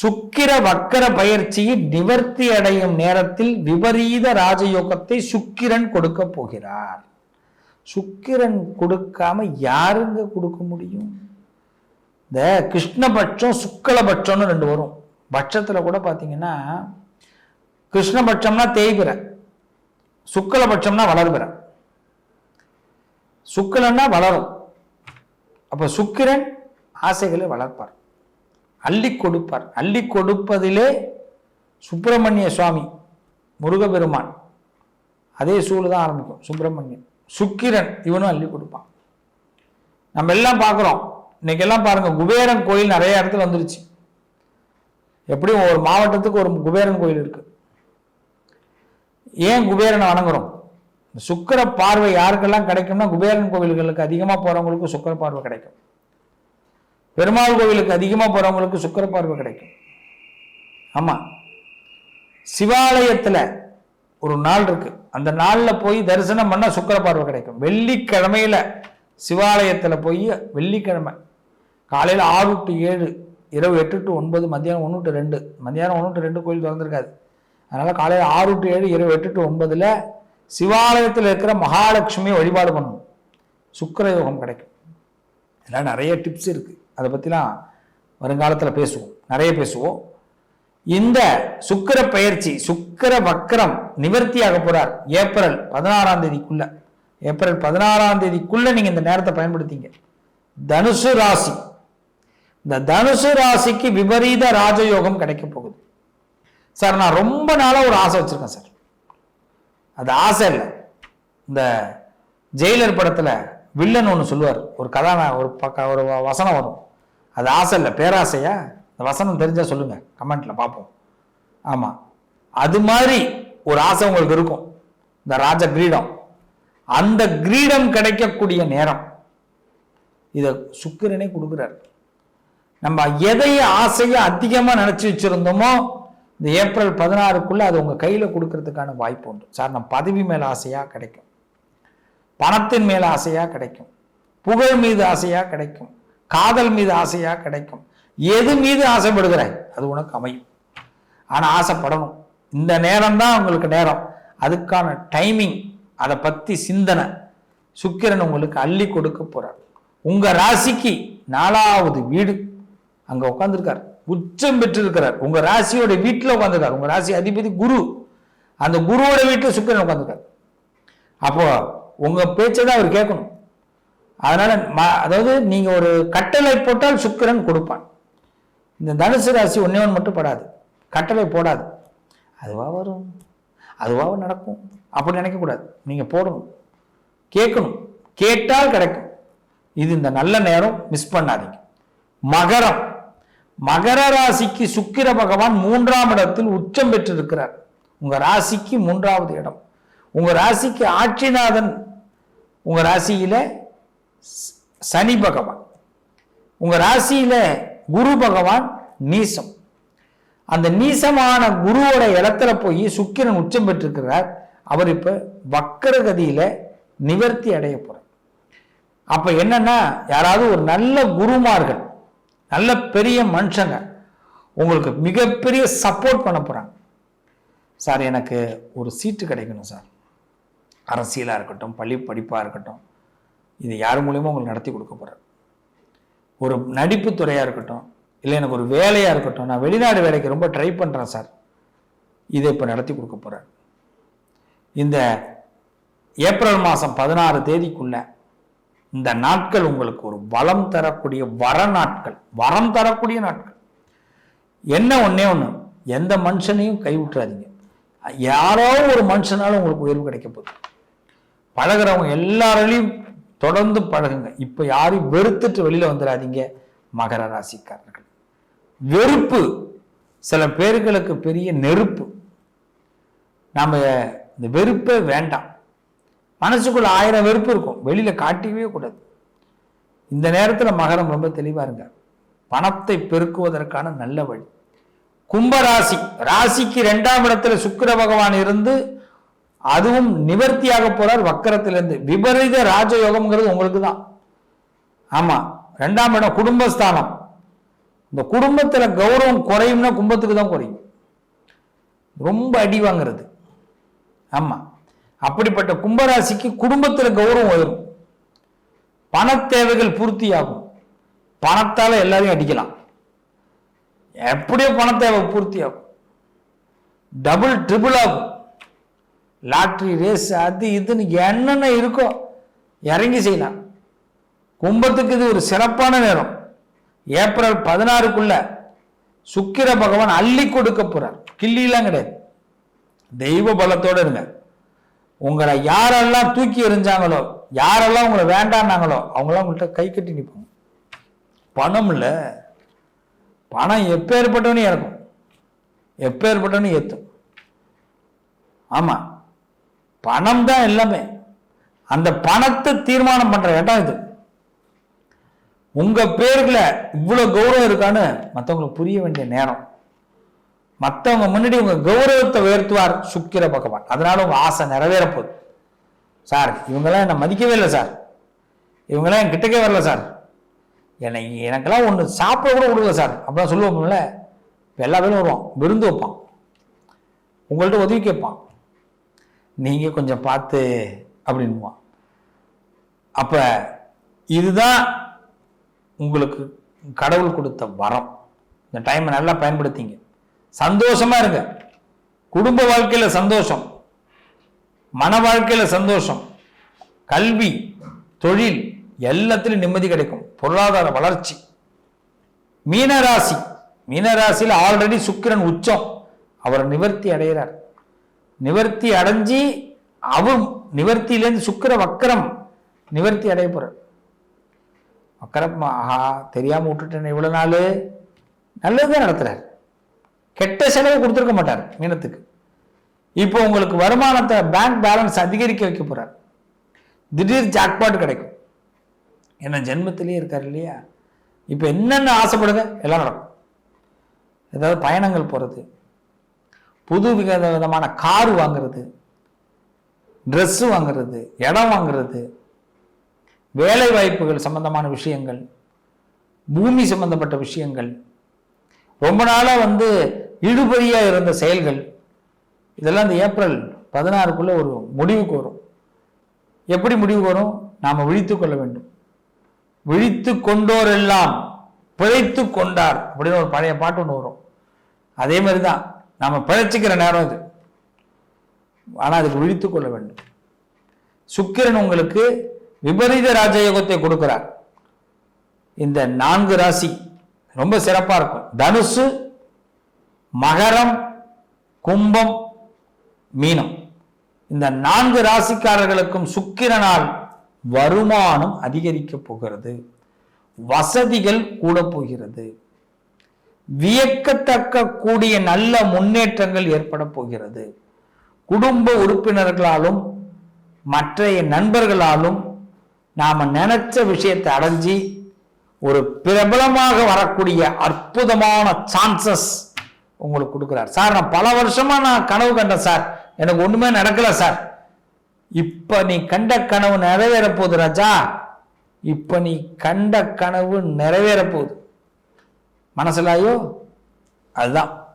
சுக்கிர வக்கர பயிற்சியில் நிவர்த்தி அடையும் நேரத்தில் விபரீத ராஜயோகத்தை சுக்கிரன் கொடுக்க போகிறார். சுக்கிரன் கொடுக்காம யாருங்க கொடுக்க முடியும்? இந்த கிருஷ்ணபட்சம் சுக்கலபட்சம்னு ரெண்டு வரும். பட்சத்தில் கூட பார்த்தீங்கன்னா கிருஷ்ணபட்சம்னா தேய்பிற சுக்கலபட்சம்னா வளர்பிற சுக்கலன்னா வளரும். அப்போ சுக்கிரன் ஆசைகளை வளர்ப்பார். அள்ளி கொடுப்பார். அள்ளி கொடுப்பதிலே சுப்பிரமணிய சுவாமி முருகபெருமான். அதே சூழல் தான் ஆரம்பிக்கும். சுப்பிரமணியன் சுக்கிரன் இவனும் அள்ளி கொடுப்பான். நம்ம எல்லாம் பார்க்குறோம். இன்னைக்கெல்லாம் பாருங்க குபேரன் கோயில் நிறைய இடத்துல வந்துருச்சு. எப்படியும் ஒரு மாவட்டத்துக்கு ஒரு குபேரன் கோயில் இருக்கு. ஏன் குபேரனை வணங்குறோம்? இந்த சுக்கிர பார்வை யாருக்கெல்லாம் கிடைக்கும்னா குபேரன் கோவில்களுக்கு அதிகமாக போகிறவங்களுக்கு சுக்கிர பார்வை கிடைக்கும். பெருமாள் கோவிலுக்கு அதிகமாக போகிறவங்களுக்கு சுக்கிர பார்வை கிடைக்கும். ஆமாம் சிவாலயத்தில் ஒரு நாள் இருக்கு. அந்த நாளில் போய் தரிசனம் பண்ணால் சுக்கிர பார்வை கிடைக்கும். வெள்ளிக்கிழமையில சிவாலயத்தில் போய் வெள்ளிக்கிழமை. காலையில் ஆறு டு ஏழு இரவு எட்டு டு ஒன்பது மத்தியானம் ஒன்று டு ரெண்டு. மத்தியானம் ஒன்று டு ரெண்டு கோயில் திறந்துருக்காது. அதனால் காலையில் ஆறு டு ஏழு இரவு எட்டு டு ஒன்பதில் சிவாலயத்தில் இருக்கிற மகாலட்சுமியை வழிபாடு பண்ணணும். சுக்கிர யோகம் கிடைக்கும். இதெல்லாம் நிறைய டிப்ஸ் இருக்குது அதை பற்றிலாம் வருங்காலத்தில் பேசுவோம். நிறைய பேசுவோம். இந்த சுக்கிர பயிற்சி சுக்கிர வக்கரம் நிவர்த்தியாக போகிறார் ஏப்ரல் பதினாறாம் தேதிக்குள்ள. ஏப்ரல் பதினாறாம் தேதிக்குள்ள நீங்கள் இந்த நேரத்தை பயன்படுத்திங்க. தனுசு ராசி. இந்த தனுசு ராசிக்கு விபரீத ராஜயோகம் கிடைக்க போகுது. சார் நான் ரொம்ப நாளாக ஒரு ஆசை வச்சுருக்கேன் சார். அது ஆசை இல்லை. இந்த ஜெயிலர் படத்தில் வில்லன் ஒன்று சொல்லுவார். ஒரு கதான ஒரு பக்க ஒரு வசனம் வரும். அது ஆசை இல்லை பேராசையா? இந்த வசனம் தெரிஞ்சால் சொல்லுங்கள் கமெண்ட்டில் பார்ப்போம் ஆமாம் அது மாதிரி ஒரு ஆசை உங்களுக்கு இருக்கும். இந்த ராஜ கிரீடம். அந்த கிரீடம் கிடைக்கக்கூடிய நேரம். இதை சுக்கிரனே கொடுக்குறாரு. நம்ம எதைய ஆசையை அதிகமாக நினச்சி வச்சிருந்தோமோ இந்த ஏப்ரல் பதினாறுக்குள்ளே அது உங்கள் கையில் கொடுக்கறதுக்கான வாய்ப்பு உண்டு. சார் நம்ம பதவி மேல் ஆசையாக கிடைக்கும். பணத்தின் மேல் ஆசையாக கிடைக்கும். புகழ் மீது ஆசையாக கிடைக்கும். காதல் மீது ஆசையாக கிடைக்கும். எது மீது ஆசைப்படுகிறாய் அது உனக்கு அமையும். ஆனால் ஆசைப்படணும். இந்த நேரம் தான் உங்களுக்கு நேரம். அதுக்கான டைமிங் அதை பற்றி சிந்தனை. சுக்கிரன் உங்களுக்கு அள்ளி கொடுக்க போகிறார் உங்கள் ராசிக்கு நாலாவது வீடு அங்கே உட்காந்துருக்கார் உச்சம் பெற்றிருக்கிறார். உங்கள் ராசியோட வீட்டில் உட்காந்துருக்கார் உங்கள் ராசி அதிபதி குரு. அந்த குருவோட வீட்டில் சுக்கிரன் உட்காந்துருக்கார் அப்போது உங்கள் பேச்சை தான் அவர் கேட்கணும். அதனால் ம- அதாவது நீங்கள் ஒரு கட்டளை போட்டால் சுக்கிரன் கொடுப்பான். இந்த தனுசு ராசி ஒன்றே ஒன்று மட்டும் படாது. கட்டளை போடாது. அதுவா வரும். அதுவா நடக்கும். அப்படி நினைக்கக்கூடாது. நீங்கள் போடணும். கேட்கணும். கேட்டால் கிடைக்கும். இது இந்த நல்ல நேரம் மிஸ் பண்ணாதீங்க. மகரம். மகர ராசிக்கு சுக்கிர பகவான் மூன்றாம் இடத்தில் உச்சம் பெற்றிருக்கிறார். உங்கள் ராசிக்கு மூன்றாவது இடம். உங்கள் ராசிக்கு ஆட்சிநாதன் உங்கள் ராசியில் சனி பகவான். உங்கள் ராசியில் குரு பகவான் நீசம். அந்த நீசமான குருவோட இடத்துல போய் சுக்கிரன் உச்சம் பெற்றிருக்கிறார். அவர் இப்போ வக்கரகதியில் நிவர்த்தி அடைய போகிறார் அப்போ என்னன்னா யாராவது ஒரு நல்ல குருமார்கள் நல்ல பெரிய மனுஷங்க உங்களுக்கு மிகப்பெரிய சப்போர்ட் பண்ண போகிறாங்க சார் எனக்கு ஒரு சீட்டு கிடைக்கணும் சார். அரசியலாக இருக்கட்டும் பள்ளி படிப்பாக இருக்கட்டும் இது யார் மூலயமா உங்களுக்கு நடத்தி கொடுக்க போகிறார் ஒரு நடிப்பு துறையாக இருக்கட்டும் இல்லை எனக்கு ஒரு வேலையாக இருக்கட்டும் நான் வெளிநாடு வேலைக்கு ரொம்ப ட்ரை பண்ணுறேன் சார் இதை இப்போ நடத்தி கொடுக்க போகிறார் இந்த ஏப்ரல் மாதம் பதினாறு தேதிக்குள்ள இந்த நாட்கள் உங்களுக்கு ஒரு வளம் தரக்கூடிய வர நாட்கள் வரம் தரக்கூடிய நாட்கள். என்ன ஒன்றே ஒன்று எந்த மனுஷனையும் கைவிட்டுறாதீங்க. யாரோ ஒரு மனுஷனாலும் உங்களுக்கு உயர்வு கிடைக்க போகுது. பழகுறவங்க எல்லாராலையும் தொடர்ந்து பழகுங்க. இப்போ யாரையும் வெறுத்துட்டு வெளியில் வந்துடாதீங்க மகர ராசிக்காரர்கள். வெறுப்பு சில பேர்களுக்கு பெரிய நெருப்பு. நம்ம இந்த வெறுப்பே வேண்டாம். மனசுக்குள்ள ஆயிரம் வெறுப்பு இருக்கும். வெளியில் காட்டிக்கவே கூடாது. இந்த நேரத்தில் மகரம் ரொம்ப தெளிவாக இருங்க. பணத்தை பெருக்குவதற்கான நல்ல வழி. கும்பராசி ராசிக்கு ரெண்டாம் இடத்துல சுக்கிர பகவான் இருந்து அதுவும் நிவர்த்தியாக போறார் வக்கரத்திலிருந்து. விபரீத ராஜயோகம்ங்கிறது உங்களுக்கு தான் ஆமா ரெண்டாம் இடம் குடும்பஸ்தானம். இந்த குடும்பத்துல கௌரவம் குறையும்னா கும்பத்துக்கு தான் குறையும். ரொம்ப அடி வாங்கிறது. ஆமா அப்படிப்பட்ட கும்பராசிக்கு குடும்பத்தில் கௌரவம் வரும் பண தேவைகள் பூர்த்தியாகும். பணத்தால எல்லாரையும் அடிக்கலாம். எப்படியோ பண தேவை பூர்த்தியாகும். டபுள் ட்ரிபிள் ஆகும். லாட்ரி ரேஸ் அது இதுன்னு என்னென்ன இருக்கோ இறங்கி செய்யலாம். கும்பத்துக்கு இது ஒரு சிறப்பான நேரம். ஏப்ரல் பதினாறுக்குள்ள சுக்கிர பகவான் அள்ளி கொடுக்க போறார். கிள்ளிலாம் கிடையாது. தெய்வ பலத்தோடு இருங்க. உங்களை யாரெல்லாம் தூக்கி எறிஞ்சாங்களோ யாரெல்லாம் உங்களை வேண்டான்னாங்களோ அவங்களாம் உங்கள்கிட்ட கை கட்டி நிற்பாங்க பணம் இல்லை. பணம் எப்பேற்பட்டவனு இறக்கும். எப்பேற்பட்டவனு ஏற்றும் ஆமாம் பணம் தான் எல்லாமே. அந்த பணத்தை தீர்மானம் பண்ற இடம் இது. உங்க பேர்ல இவ்வளவு கௌரவம் இருக்கான்னு மற்றவங்களுக்கு புரிய வேண்டிய நேரம். மற்றவங்க முன்னாடி உங்க கௌரவத்தை உயர்த்துவார் சுக்கிர பகவான். அதனால உங்க ஆசை நிறைவேற போகுது. சார் இவங்கெல்லாம் என்னை மதிக்கவே இல்லை சார். இவங்கெல்லாம் என் கிட்டக்கே வரல சார். என்னை எனக்கெல்லாம் ஒன்று சாப்பிட கூட கொடுக்கல சார். அப்படிலாம் சொல்லுவோம்ல இப்போ எல்லா பேரும் வருவான். விருந்து வைப்பான். உங்கள்கிட்ட உதவி கேட்பான். நீங்கள் கொஞ்சம் பார்த்து அப்படின்வான் அப்போ இதுதான் உங்களுக்கு கடவுள் கொடுத்த வரம். இந்த டைமை நல்லா பயன்படுத்திங்க. சந்தோஷமாக இருங்க. குடும்ப வாழ்க்கையில் சந்தோஷம். மன வாழ்க்கையில் சந்தோஷம். கல்வி தொழில் எல்லாத்துலேயும் நிம்மதி கிடைக்கும். பொருளாதார வளர்ச்சி. மீனராசி. மீனராசியில் ஆல்ரெடி சுக்கிரன் உச்சம். அவர் நிவர்த்தி அடைகிறார். நிவர்த்தி அடைஞ்சி அவும் நிவர்த்தியிலேருந்து சுக்கிர வக்கரம் நிவர்த்தி அடைய போறார். வக்கரம் ஆஹா தெரியாம விட்டுட்டேன் இவ்வளோ நாள். நல்லதுதான் நடத்துறார். கெட்ட செலவு கொடுத்துருக்க மாட்டார் மீனத்துக்கு. இப்போ உங்களுக்கு வருமானத்தை பேங்க் பேலன்ஸ் அதிகரிக்க வைக்க போறார். திடீர் ஜாக்பாட் கிடைக்கும். என்ன ஜென்மத்திலேயே இருக்கார் இல்லையா? இப்போ என்னென்ன ஆசைப்படுங்க? எல்லாம் நடக்கும். ஏதாவது பயணங்கள் போகிறது புது வித விதமான கார் வாங்குறது ட்ரெஸ்ஸு வாங்குறது இடம் வாங்குறது வேலை வாய்ப்புகள் சம்பந்தமான விஷயங்கள் பூமி சம்பந்தப்பட்ட விஷயங்கள் ரொம்ப நாளாக வந்து இழுபறியாக இருந்த செயல்கள் இதெல்லாம் இந்த ஏப்ரல் பதினாறுக்குள்ளே ஒரு முடிவுக்கு வரும். எப்படி முடிவுக்கு வரும்? நாம் விழித்து கொள்ள வேண்டும். விழித்து கொண்டோரெல்லாம் பிழைத்து கொண்டார் அப்படின்னு ஒரு பழைய பாட்டு ஒன்று வரும். அதே மாதிரி தான் நாம் பிழைச்சிக்கிற நேரம் இது. ஆனால் அதுக்கு விழித்து கொள்ள வேண்டும். சுக்கிரன் உங்களுக்கு விபரீத ராஜயோகத்தை கொடுக்கிறார். இந்த நான்கு ராசி ரொம்ப சிறப்பாக இருக்கும். தனுசு மகரம் கும்பம் மீனம். இந்த நான்கு ராசிக்காரர்களுக்கும் சுக்கிரனால் வருமானம் அதிகரிக்கப் போகிறது. வசதிகள் கூட போகிறது. வியக்கத்தக்க கூடிய நல்ல முன்னேற்றங்கள் ஏற்பட போகிறது. குடும்ப உறுப்பினர்களாலும் மற்றைய நண்பர்களாலும் நாம் நினைச்ச விஷயத்தை அடைஞ்சி ஒரு பிரபலமாக வரக்கூடிய அற்புதமான சான்சஸ் உங்களுக்கு கொடுக்குறார். சார் நான் பல வருஷமா நான் கனவு கண்டேன் சார். எனக்கு ஒண்ணுமே நடக்கல சார். இப்ப நீ கண்ட கனவு நிறைவேற போகுது ராஜா. இப்ப நீ கண்ட கனவு நிறைவேற போகுது. மனசிலாயோ? அதுதான்.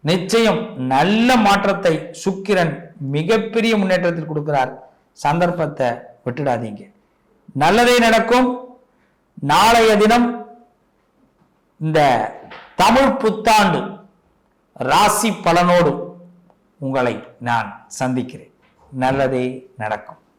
நிச்சயம் நல்ல மாற்றத்தை சுக்கிரன் மிகப்பெரிய முன்னேற்றத்தில் கொடுக்கிறார். சந்தர்ப்பத்தை விட்டுடாதீங்க. நல்லதே நடக்கும். நாளைய தினம் இந்த தமிழ் புத்தாண்டு ராசி பலனோடு உங்களை நான் சந்திக்கிறேன். நல்லதே நடக்கும்.